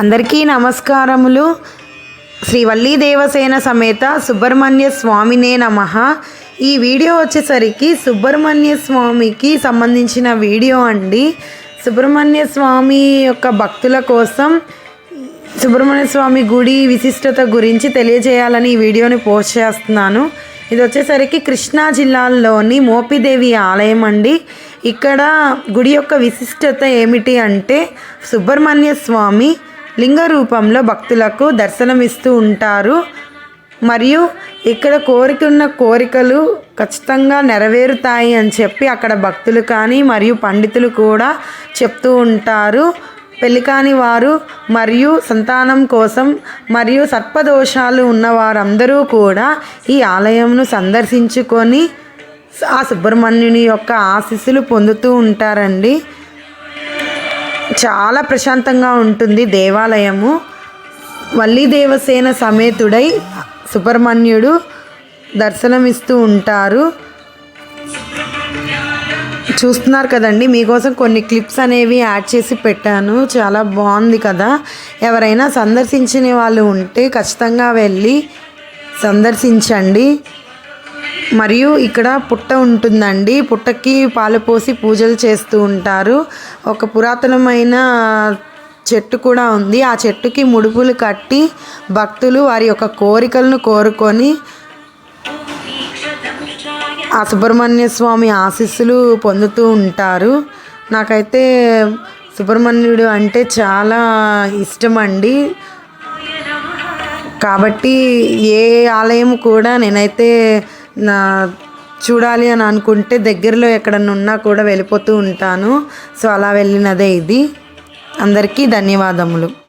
అందరికీ నమస్కారములు. శ్రీవల్లీ దేవసేన సమేత సుబ్రహ్మణ్య స్వామినే నమ. ఈ వీడియో వచ్చేసరికి సుబ్రహ్మణ్య స్వామికి సంబంధించిన వీడియో అండి. సుబ్రహ్మణ్య స్వామి యొక్క భక్తుల కోసం సుబ్రహ్మణ్య స్వామి గుడి విశిష్టత గురించి తెలియజేయాలని ఈ వీడియోని పోస్ట్ చేస్తున్నాను. ఇది వచ్చేసరికి కృష్ణా జిల్లాలోని మోపిదేవి ఆలయం అండి. ఇక్కడ గుడి యొక్క విశిష్టత ఏమిటి అంటే సుబ్రహ్మణ్య స్వామి లింగ రూపంలో భక్తులకు దర్శనమిస్తూ ఉంటారు. మరియు ఇక్కడ కోరుకున్న కోరికలు ఖచ్చితంగా నెరవేరుతాయి అని చెప్పి అక్కడ భక్తులు కానీ మరియు పండితులు కూడా చెప్తూ ఉంటారు. పెళ్ళి కాని వారు మరియు సంతానం కోసం మరియు సర్పదోషాలు ఉన్న వారందరూ కూడా ఈ ఆలయంను సందర్శించుకొని ఆ సుబ్రహ్మణ్యుని యొక్క ఆశీస్సులు పొందుతూ ఉంటారండి. చాలా ప్రశాంతంగా ఉంటుంది దేవాలయము. వల్లి దేవసేన సమేతుడై సుబ్రహ్మణ్యుడు దర్శనమిస్తూ ఉంటారు. చూస్తున్నారు కదండి మీకోసం కొన్ని క్లిప్స్ అనేవి యాడ్ చేసి పెట్టాను. చాలా బాగుంది కదా. ఎవరైనా సందర్శించిన వాళ్ళు ఉంటే ఖచ్చితంగా వెళ్ళి సందర్శించండి. మరియు ఇక్కడ పుట్ట ఉంటుందండి. పుట్టకి పాలు పోసి పూజలు చేస్తూ ఉంటారు. ఒక పురాతనమైన చెట్టు కూడా ఉంది. ఆ చెట్టుకి ముడుపులు కట్టి భక్తులు వారి యొక్క కోరికలను కోరుకొని ఆ సుబ్రహ్మణ్య స్వామి ఆశీస్సులు పొందుతూ ఉంటారు. నాకైతే సుబ్రహ్మణ్యుడు అంటే చాలా ఇష్టం అండి కాబట్టి ఏ ఆలయం కూడా నేనైతే నా చూడాలి అని అనుకుంటే దగ్గరలో ఎక్కడన్నా ఉన్నా కూడా వెళ్ళిపోతూ ఉంటాను. సో అలా వెళ్ళినదే ఇది. అందరికీ ధన్యవాదములు.